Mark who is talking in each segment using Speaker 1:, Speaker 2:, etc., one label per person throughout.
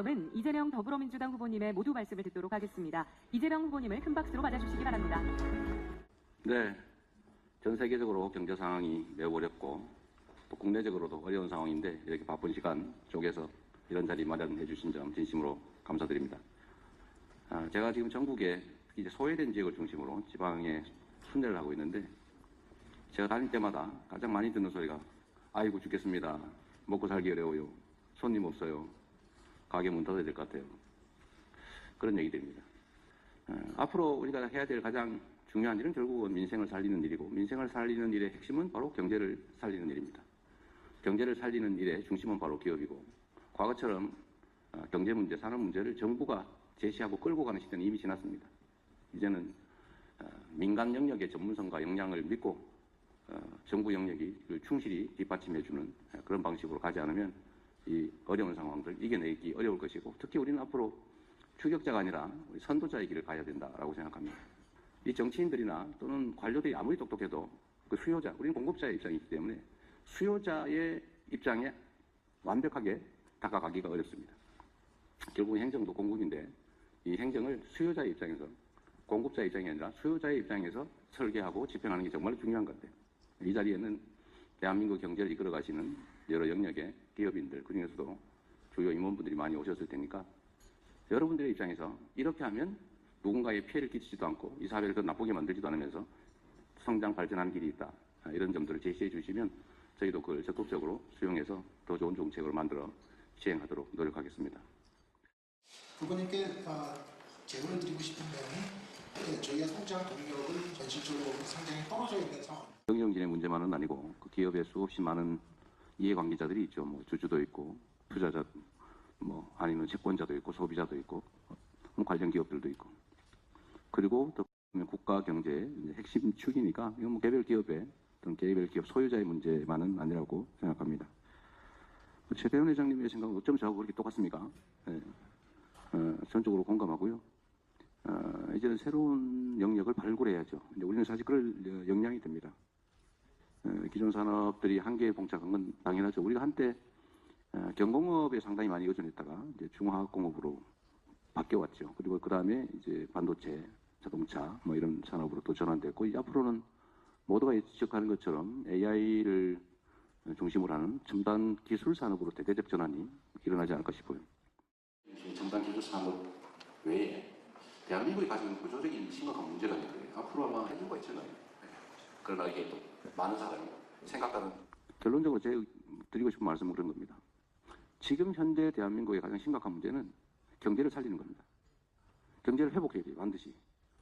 Speaker 1: 다음은 이재명 더불어민주당 후보님의 모두 말씀을 듣도록 하겠습니다. 이재명 후보님을 큰 박수로 맞아주시기 바랍니다.
Speaker 2: 네, 전 세계적으로 경제 상황이 매우 어렵고 또 국내적으로도 어려운 상황인데 이렇게 바쁜 시간 쪽에서 이런 자리 마련해 주신 점 진심으로 감사드립니다. 아, 제가 지금 전국에 이제 소외된 지역을 중심으로 지방에 순회를 하고 있는데 제가 다닐 때마다 가장 많이 듣는 소리가 아이고 죽겠습니다. 먹고 살기 어려워요. 손님 없어요. 가게 문 닫아야 될 것 같아요. 그런 얘기들입니다. 어, 앞으로 우리가 해야 될 가장 중요한 일은 결국은 민생을 살리는 일이고 민생을 살리는 일의 핵심은 바로 경제를 살리는 일입니다. 경제를 살리는 일의 중심은 바로 기업이고 과거처럼 어, 경제 문제, 산업 문제를 정부가 제시하고 끌고 가는 시대는 이미 지났습니다. 이제는 어, 민간 영역의 전문성과 역량을 믿고 어, 정부 영역이 그 충실히 뒷받침해주는 어, 그런 방식으로 가지 않으면 이 어려운 상황들 이겨내기 어려울 것이고 특히 우리는 앞으로 추격자가 아니라 우리 선도자의 길을 가야 된다라고 생각합니다. 이 정치인들이나 또는 관료들이 아무리 똑똑해도 그 수요자, 우리는 공급자의 입장이기 때문에 수요자의 입장에 완벽하게 다가가기가 어렵습니다. 결국 행정도 공급인데 이 행정을 수요자의 입장에서 공급자의 입장이 아니라 수요자의 입장에서 설계하고 집행하는 게 정말 중요한 건데 이 자리에는 대한민국 경제를 이끌어 가시는 여러 영역의 기업인들 그중에서도 주요 임원분들이 많이 오셨을 테니까 여러분들의 입장에서 이렇게 하면 누군가의 피해를 끼치지도 않고 이 사회를 더 나쁘게 만들지도 않으면서 성장 발전하는 길이 있다 아, 이런 점들을 제시해 주시면 저희도 그걸 적극적으로 수용해서 더 좋은 정책을 만들어 시행하도록 노력하겠습니다.
Speaker 3: 후보님께 어, 제보를 드리고 싶은 점은 예, 저희가 성장 동력을 현실적으로 상당히 떨어져 있는 상황.
Speaker 2: 경영진의 문제만은 아니고 그 기업에 수없이 많은 이해관계자들이 있죠. 뭐 주주도 있고 투자자 뭐 아니면 채권자도 있고 소비자도 있고 뭐 관련 기업들도 있고 그리고 더 보면 국가 이제 핵심 축이니까 이건 뭐 개별 기업의 어떤 개별 기업 소유자의 문제만은 아니라고 생각합니다. 뭐 최대현 회장님의 생각은 어쩜 저하고 그렇게 똑같습니까? 예. 어, 전적으로 공감하고요. 어, 이제는 새로운 영역을 발굴해야죠. 우리는 사실 그럴 어, 역량이 됩니다. 어, 기존 산업들이 한계에 봉착한 건 당연하죠. 우리가 한때 어, 경공업에 상당히 많이 의존했다가 이제 중화학공업으로 바뀌어왔죠. 그리고 그 다음에 이제 반도체, 자동차 뭐 이런 산업으로 또 전환됐고 앞으로는 모두가 지적하는 것처럼 AI를 중심으로 하는 첨단 기술 산업으로 대대적 전환이 일어나지 않을까 싶어요. 첨단 기술 산업 외에 대한민국이 가지고 있는 구조적인 심각한 문제가 있는데 앞으로 아마 해결가 있잖아요. 그러나 이게 또 많은 사람이 생각하는 결론적으로 제가 드리고 싶은 말씀은 그런 겁니다. 지금 현재 대한민국의 가장 심각한 문제는 경제를 살리는 겁니다. 경제를 회복해야 돼요, 반드시.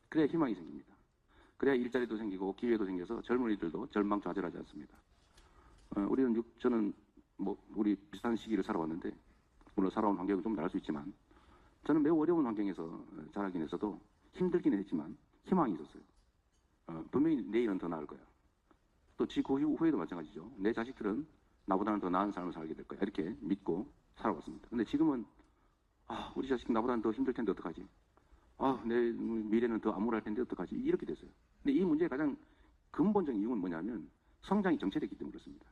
Speaker 2: 그래야 희망이 생깁니다. 그래야 일자리도 생기고 기회도 생겨서 젊은이들도 절망 좌절하지 않습니다. 어, 우리는 육, 저는 뭐 우리 비슷한 시기를 살아왔는데 물론 살아온 환경은 좀 다를 수 있지만 저는 매우 어려운 환경에서 어, 자라긴 했어도 힘들긴 했지만 희망이 있었어요. 어, 분명히 내 일은 더 나을 거야. 또 지구 후에도 마찬가지죠. 내 자식들은 나보다는 더 나은 삶을 살게 될 거야. 이렇게 믿고 살아왔습니다. 근데 지금은 아, 우리 자식 나보다는 더 힘들 텐데 어떡하지? 아, 내 미래는 더 암울할 텐데 어떡하지? 이렇게 됐어요. 근데 이 문제의 가장 근본적인 이유는 뭐냐면 성장이 정체됐기 때문에 그렇습니다.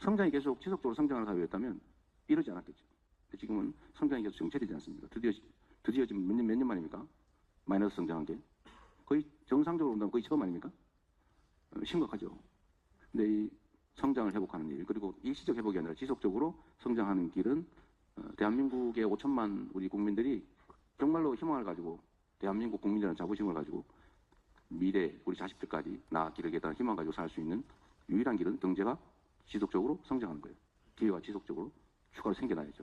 Speaker 2: 성장이 계속 지속적으로 성장하는 사회였다면 이러지 않았겠죠. 근데 지금은 성장이 계속 정체되지 않습니다. 드디어, 드디어 지금 몇 년, 몇 년 만입니까? 마이너스 성장한 게. 거의 정상적으로 온다면 거의 처음 아닙니까? 어, 심각하죠. 근데 이 성장을 회복하는 일, 그리고 일시적 회복이 아니라 지속적으로 성장하는 길은 어, 대한민국의 5천만 우리 국민들이 정말로 희망을 가지고 대한민국 국민이라는 자부심을 가지고 미래 우리 자식들까지 계단 희망 가지고 살 수 있는 유일한 길은 경제가 지속적으로 성장하는 거예요. 기회가 지속적으로 추가로 생겨나야죠.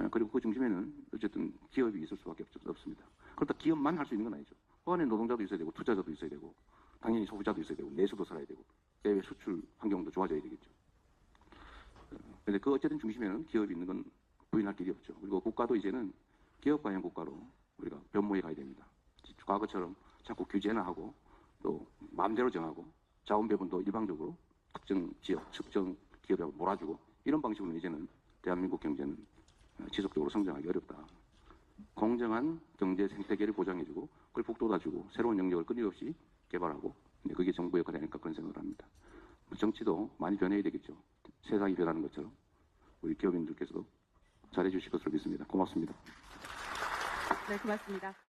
Speaker 2: 어, 그리고 그 중심에는 어쨌든 기업이 있을 수밖에 없, 없습니다. 그렇다 기업만 할 수 있는 건 아니죠. 그 안에 노동자도 있어야 되고 투자자도 있어야 되고 당연히 소비자도 있어야 되고 내수도 살아야 되고 해외 수출 환경도 좋아져야 되겠죠. 그런데 그 어쨌든 중심에는 기업이 있는 건 부인할 길이 없죠. 그리고 국가도 이제는 기업 관련 국가로 우리가 변모해 가야 됩니다. 과거처럼 자꾸 규제나 하고 또 마음대로 정하고 자원 배분도 일방적으로 특정 지역, 특정 기업에 몰아주고 이런 방식으로는 이제는 대한민국 경제는 지속적으로 성장하기 어렵다. 공정한 경제 생태계를 보장해주고 그걸 북돋아주고 새로운 영역을 끊임없이 개발하고 그게 정부 역할이 아닐까 그런 생각을 합니다. 정치도 많이 변해야 되겠죠. 세상이 변하는 것처럼 우리 기업인들께서도 잘해 주실 것으로 믿습니다. 고맙습니다.
Speaker 1: 네, 고맙습니다.